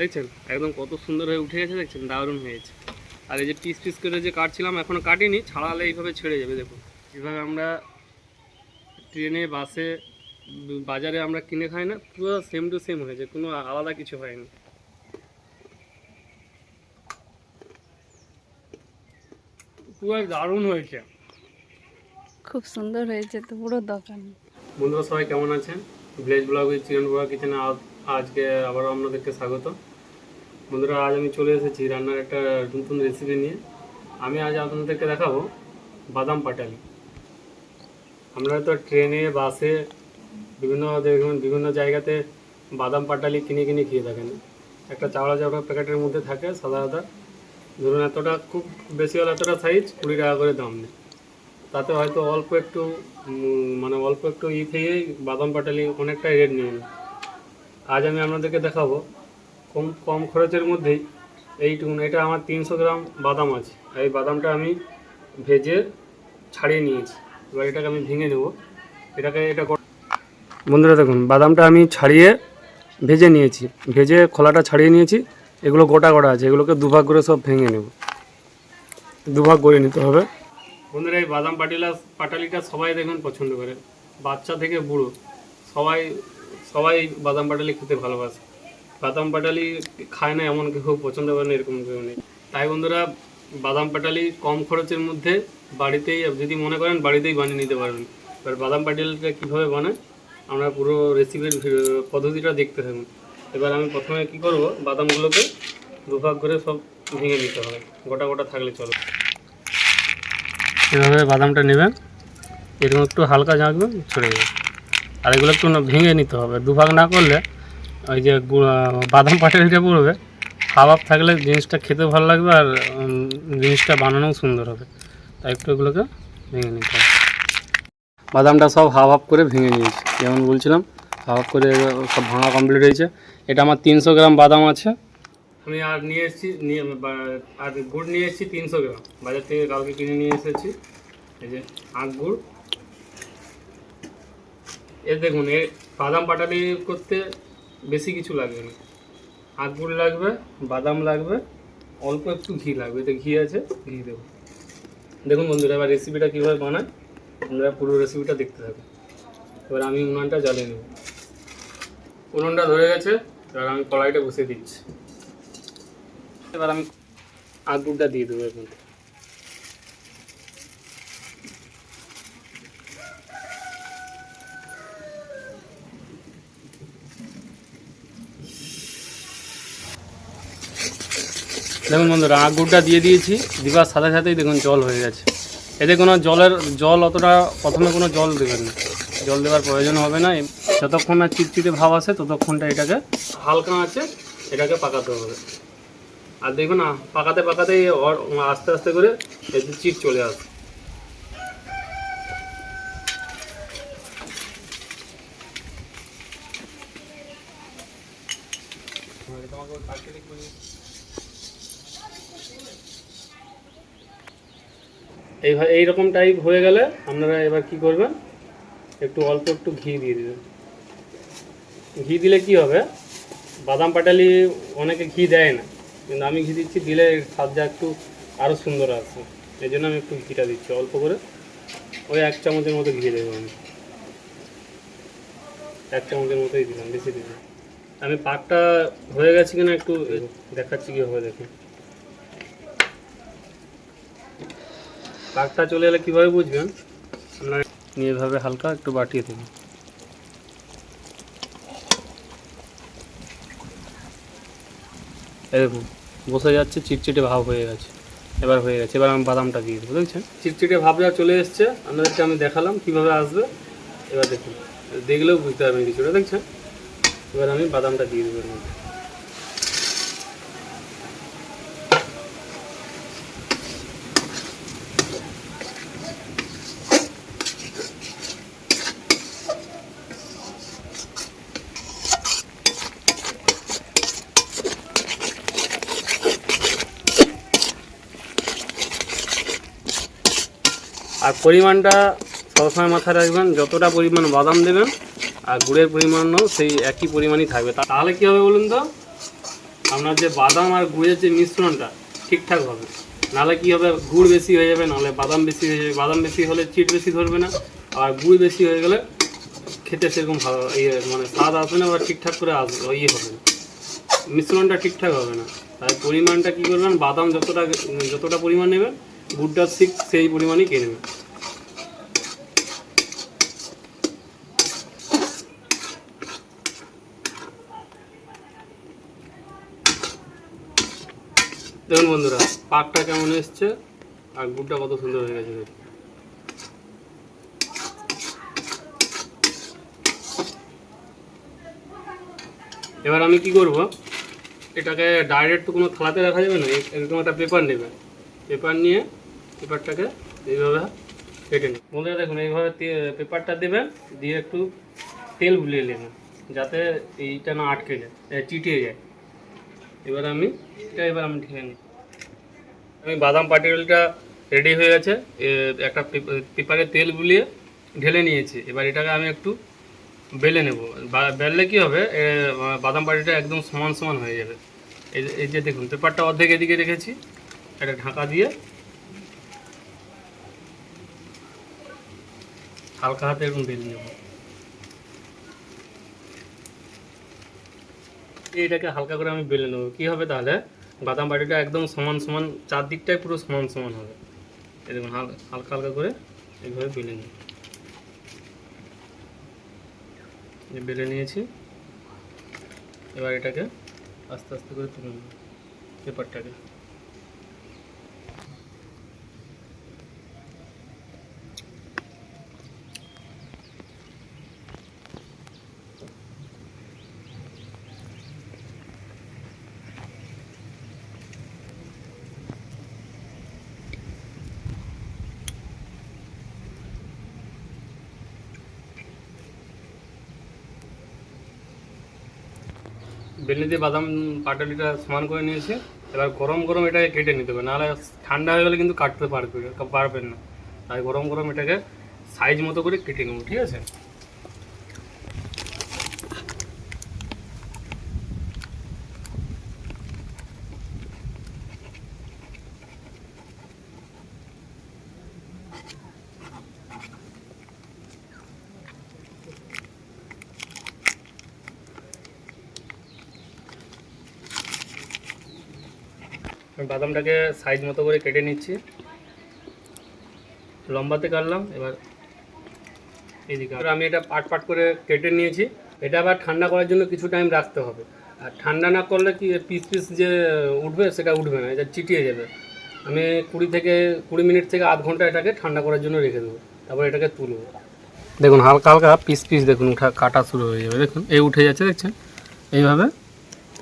দেখছেন? একদম কত সুন্দর হয়ে উঠে গেছে দেখছেন? দারুণ হয়েছে। আর এই যে পিস পিস করে যে কাটছিলাম এখনও কাটিনি ছাড়ালে এইভাবে ছেড়ে যাবে দেখুন। এভাবে আমরা ট্রেনে বাসে বাজারে আমরা কিনে খাই না পুরো সেম টু সেম হয়েছে কোনো আলাদা কিছু হয়নি পুরো দারুণ হয়েছে। খুব সুন্দর হয়েছে তো পুরো দোকান। বন্ধুরা সবাই কেমন আছেন? Village blog with chicken blog কিচেনে আজকে আবারও আপনাদেরকে স্বাগত বন্ধুরা, আজ আমি চলে এসেছি রান্নার একটা নতুন রেসিপি নিয়ে। আমি আজ আপনাদেরকে দেখাবো বাদাম পাটালি। আমরা তো ট্রেনে, বাসে, বিভিন্ন দেখুন বিভিন্ন জায়গাতে বাদাম পাটালি কিনে কিনে খেয়ে থাকেন। একটা চাওড়া চাওড়া প্যাকেটের মধ্যে থাকে সাদা সাদা ধরুন, এতটা খুব বেশি হলে এতটা সাইজ কুড়ি টাকা করে দাম নেয়। তাতে হয়তো অল্প একটু মানে অল্প একটু ই থেকে বাদাম পাটালি অনেকটাই রেট নিয়ে নিই আজ আমি আপনাদেরকে দেখাবো কম কম খরচের মধ্যেই এইটুকুন, এটা আমার তিনশো গ্রাম বাদাম আছে। এই বাদামটা আমি ভেজে ছাড়িয়ে নিয়েছি। এবার এটাকে আমি ভেঙে নেব। এটাকে এটা বন্ধুরা দেখুন, বাদামটা আমি ছাড়িয়ে ভেজে নিয়েছি। ভেজে খোলাটা ছাড়িয়ে নিয়েছি। এগুলো গোটা গোটা আছে। এগুলোকে দুভাগ করে সব ভেঙে নেব। দুভাগ করে নিতে হবে। বন্ধুরা, এই বাদাম পাটিলা পাটালিটা সবাই দেখুন পছন্দ করে। বাচ্চা থেকে বুড়ো সবাই সবাই বাদাম পাটালি খেতে ভালোবাসে। বাদাম পাটালি খায় না এমন কেউ পছন্দ করে না, এরকম কেউ নেই। তাই বন্ধুরা, বাদাম পাটালি কম খরচের মধ্যে বাড়িতেই, যদি মনে করেন বাড়িতেই বানিয়ে নিতে পারবেন। এবার বাদাম পাটালিটা কীভাবে বানায়, আমরা পুরো রেসিপির পদ্ধতিটা দেখতে থাকুন। এবার আমি প্রথমে কি করব, বাদামগুলোকে দুভাগ করে সব ভেঙে নিতে হবে। গোটা গোটা থাকলে চলো এভাবে বাদামটা নেবেন, এরকম একটু হালকা ঝাঁকবেন ছড়ে যাবে। আর এগুলো একটু ভেঙে নিতে হবে। দুভাগ না করলে ওই যে বাদাম পাটালিটা পড়বে। হাফ হাফ থাকলে জিনিসটা খেতে ভালো লাগবে আর জিনিসটা বানানোও সুন্দর হবে। তাই একটু এগুলোকে ভেঙে নিতে হবে। বাদামটা সব হাফ হাফ করে ভেঙে নিয়েছি। যেমন বলছিলাম হাফ হাফ করে সব ভাঙা কমপ্লিট হয়েছে। এটা আমার তিনশো গ্রাম বাদাম আছে। আমি আর নিয়ে এসেছি নিয়ে আর গুড় নিয়ে এসেছি তিনশো গ্রাম। বাজার থেকে কালকে কিনে নিয়ে এসেছি। এই যে আখ গুড়। এ দেখুন, এ বাদাম পাটালি করতে বেশি কিছু লাগবে না। আখ গুড় লাগবে, বাদাম লাগবে, অল্প একটু ঘি লাগবে, এতে ঘি আছে, ঘি দেবো। দেখুন বন্ধুরা, এবার রেসিপিটা কীভাবে বানায় আপনারা পুরো রেসিপিটা দেখতে থাকুন। এবার আমি উনানটা জ্বালিয়ে নেব। উনুনটা ধরে গেছে, এবার আমি কড়াইটা বসিয়ে দিচ্ছি। এবার আমি আগুনটা দিয়ে দেবো এর মধ্যে। দেখুন বন্ধুরা আঙুরটা দিয়ে দিয়েছি, দিবার সাথে সাথেই দেখুন জল হয়ে গেছে। এতে কোনো জলের, জল অতটা, প্রথমে কোনো জল দেবেন না। জল দেওয়ার প্রয়োজন হবে না যতক্ষণ না চিটচিটে ভাব আসে, ততক্ষণটা এটাকে হালকা আছে, এটাকে পাকাতে হবে। আর দেখুন পাকাতে পাকাতে আস্তে আস্তে করে চিট চলে আসে এই এইরকম টাইপ হয়ে গেলে আপনারা এবার কি করবেন? একটু অল্প একটু ঘি দিয়ে দেবেন। ঘি দিলে কি হবে? বাদাম পাটালি অনেকে ঘি দেয় না। কিন্তু আমি ঘি দিচ্ছি, দিলে স্বাদটা একটু আরও সুন্দর আসবে এই জন্য আমি একটু ঘিটা দিচ্ছি অল্প করে। ওই এক চামচের মতো ঘি দেবো আমি। এক চামচের মতোই দিলাম, বেশি দিলাম। আমি পাকটা হয়ে গেছে কিনা একটু দেখাচ্ছি কীভাবে দেখুন। পাকটা চলে এলে কীভাবে বুঝবেন? আপনার এভাবে হালকা একটু বাটিয়ে দেবেন দেখুন, বসে যাচ্ছে, চিটচিটে ভাব হয়ে গেছে। এবার হয়ে গেছে, এবার আমি বাদামটা দিয়ে দেবো দেখছেন চিটচিটে ভাব যা চলে এসছে, আপনাদেরকে আমি দেখালাম কীভাবে আসবে। এবার দেখুন, দেখলেও বুঝতে পারবেন কিছুটা, দেখছেন? এবার আমি বাদামটা দিয়ে দেবো আর পরিমাণটা সবসময় মাথায় রাখবেন, যতটা পরিমাণ বাদাম দেবেন আর গুড়ের পরিমাণও সেই একই পরিমাণই থাকবে। তাহলে কী হবে বলুন তো? আপনার যে বাদাম আর গুড়ের যে মিশ্রণটা ঠিকঠাক হবে। নাহলে কি হবে? গুড় বেশি হয়ে যাবে, নাহলে বাদাম বেশি হয়ে যাবে। বাদাম বেশি হলে চিট বেশি ধরবে না, আর গুড় বেশি হয়ে গেলে খেতে সেরকম ভালো ইয়ে মানে স্বাদ আসবে না বা ঠিকঠাক করে আসবে ইয়ে হবে না। মিশ্রণটা ঠিকঠাক হবে না। তাই পরিমাণটা কী করবেন? বাদাম যতটা যতটা পরিমাণ নেবেন গুড়টা ঠিক সেই পরিমাণেই কিনে নেবেন দেখুন বন্ধুরা, পাকটা কেমন এসছে আর গুড়টা কত সুন্দর হয়ে গেছে এবার আমি কি করব, এটাকে ডাইরেক্ট কোনো থালাতে রাখা যাবে না এরকম একটা পেপার নেবে। পেপার নিয়ে পেপারটাকে এইভাবে কেটে নিন। বন্ধুরা দেখুন, এইভাবে পেপারটা দেবেন, দিয়ে একটু তেল বুলিয়ে নেবেন, যাতে এইটা না আটকে যায় চিটিয়ে যায়। এবার আমি, এটা এবার আমি ঢেলে নিই। আমি বাদাম পাটিলটা রেডি হয়ে গেছে একটা পেপ- পেপারে তেল বুলিয়ে ঢেলে নিয়েছি। এবার এটাকে আমি একটু বেলে নেব। বেললে কি হবে বাদাম পাটিটা একদম সমান সমান হয়ে যাবে। এই যে দেখুন, পেপারটা অর্ধেক এদিকে রেখেছি এটা ঢাকা দিয়ে হালকা হাতে এরকম বেলে নেব। এটাকে হালকা করে আমি বেলে নেব। কী হবে তাহলে? বাদাম বাটিটা একদম সমান সমান, চারদিকটাই পুরো সমান সমান হবে। হাল- হালকা হালকা করে এইভাবে বেলে নিই বেলে নিয়েছি। এবার এটাকে আস্তে আস্তে করে তুলে নেব, পেপারটাকে। বেলে দিয়ে বাদাম পাটালিটা সমান করে নিয়েছে। এবার গরম গরম এটাকে কেটে নিতে হবে, নাহলে ঠান্ডা হয়ে গেলে কিন্তু কাটতে পারবে, পারবেন না। তাই গরম গরম এটাকে সাইজ মতো করে কেটে নেব, ঠিক আছে? বাদামটাকে সাইজ মতো করে কেটে নিচ্ছি। লম্বাতে কাটলাম, এবার এবার আমি এটা পাট পাট করে কেটে নিয়েছি। এটা আবার ঠান্ডা করার জন্য কিছু টাইম রাখতে হবে। আর ঠান্ডা না করলে কি পিস পিস যে উঠবে সেটা উঠবে না, এটা চিটিয়ে যাবে। আমি কুড়ি থেকে কুড়ি মিনিট থেকে আধ ঘণ্টা এটাকে ঠান্ডা করার জন্য রেখে দেবো। তারপর এটাকে তুলবো। দেখুন হালকা হালকা পিস পিস দেখুন কাটা শুরু হয়ে যাবে। দেখুন, এই উঠে যাচ্ছে, দেখছেন? এইভাবে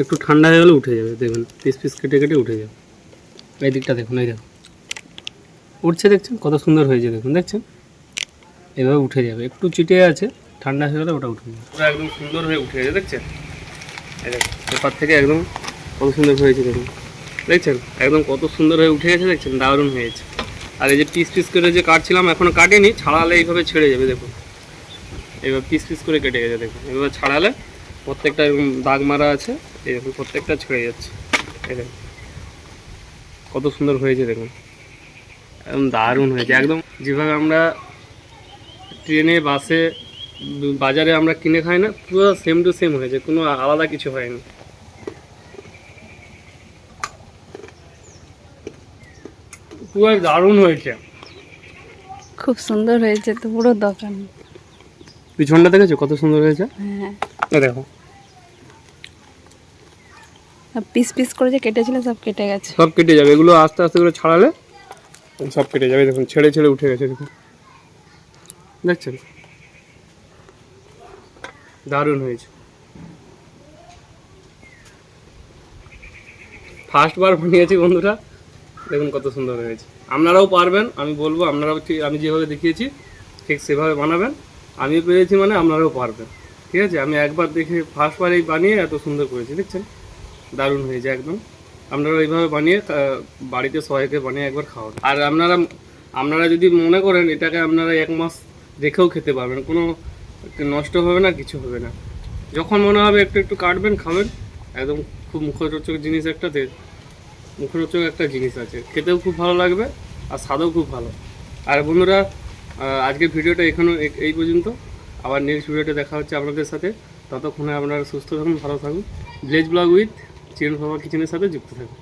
একটু ঠান্ডা হয়ে গেলে উঠে যাবে, দেখুন, পিস পিস কেটে কেটে উঠে যাবে। এই দিকটা দেখুন, এই দেখুন। উঠছে, দেখছেন? কত সুন্দর হয়েছে, দেখুন, দেখছেন? এভাবে উঠে যাবে। একটু চিটে আছে, ঠান্ডা হয়ে গেলে ওটা উঠে যাবে। ওটা একদম সুন্দর হয়ে উঠে গেছে দেখছেন? পেপার থেকে একদম কত সুন্দর হয়েছে, দেখুন। দেখছেন? একদম কত সুন্দর হয়ে উঠে গেছে, দেখছেন? দারুণ হয়েছে। আর এই যে পিস পিস করে যে কাটছিলাম, এখনও কাটেনি, ছাড়ালে এইভাবে ছেড়ে যাবে, দেখুন। এবার পিস পিস করে কেটে গেছে, দেখুন। এবার ছাড়ালে প্রত্যেকটা এরকম দাগ মারা আছে। এই দেখুন প্রত্যেকটা ছেড়ে যাচ্ছে। এই দেখুন কত সুন্দর হয়েছে দেখুন। একদম দারুণ হয়েছে একদম যেভাবে আমরা ট্রেনে বাসে বাজারে আমরা কিনে খাই না পুরো সেম টু সেম হয়েছে কোনো আলাদা কিছু হয়নি। পুরো দারুণ হয়েছে। খুব সুন্দর হয়েছে তো পুরো দোকান। পিছনটা দেখেছ কত সুন্দর হয়েছে? হ্যাঁ। দেখো। পিস পিস করে যে কেটেছিল সব কেটে গেছে। সব কেটে যাবে। এগুলো আস্তে আস্তে করে ছাড়ালে সব কেটে যাবে। দেখুন, ছেড়ে ছেড়ে উঠে গেছে, দেখুন। দেখছেন? দারুণ হয়েছে। ফার্স্ট বার বানিয়েছি বন্ধুরা। দেখুন কত সুন্দর হয়েছে। আপনারাও পারবেন, আমি বলব, আপনারাও আমি যেভাবে দেখিয়েছি, ঠিক সেভাবে বানাবেন। আমি পেরেছি মানে আপনারাও পারবেন। ঠিক আছে? আমি একবার দেখে ফার্স্ট বার এই বানিয়ে এত সুন্দর করেছি, দেখছেন? দারুণ হয়েছে একদম। আপনারা এইভাবে বানিয়ে বাড়িতে সবাইকে বানিয়ে একবার খাওয়ান আর আপনারা আপনারা যদি মনে করেন এটাকে আপনারা এক মাস রেখেও খেতে পারবেন, কোনো নষ্ট হবে না, কিছু হবে না। যখন মনে হবে একটু একটু কাটবেন, খাবেন, একদম খুব মুখরোচক জিনিস একটাতে, মুখরোচক একটা জিনিস আছে। খেতেও খুব ভালো লাগবে, আর স্বাদও খুব ভালো। আর বন্ধুরা আজকের ভিডিওটা এখানে এই পর্যন্ত। আবার নেক্সট ভিডিওটা দেখা হচ্ছে আপনাদের সাথে। ততক্ষণে আপনারা সুস্থ থাকুন, ভালো থাকুন। ভিলেজ ব্লগ উইথ চিরন ভাবা কিচেনের সাথে যুক্ত থাকুন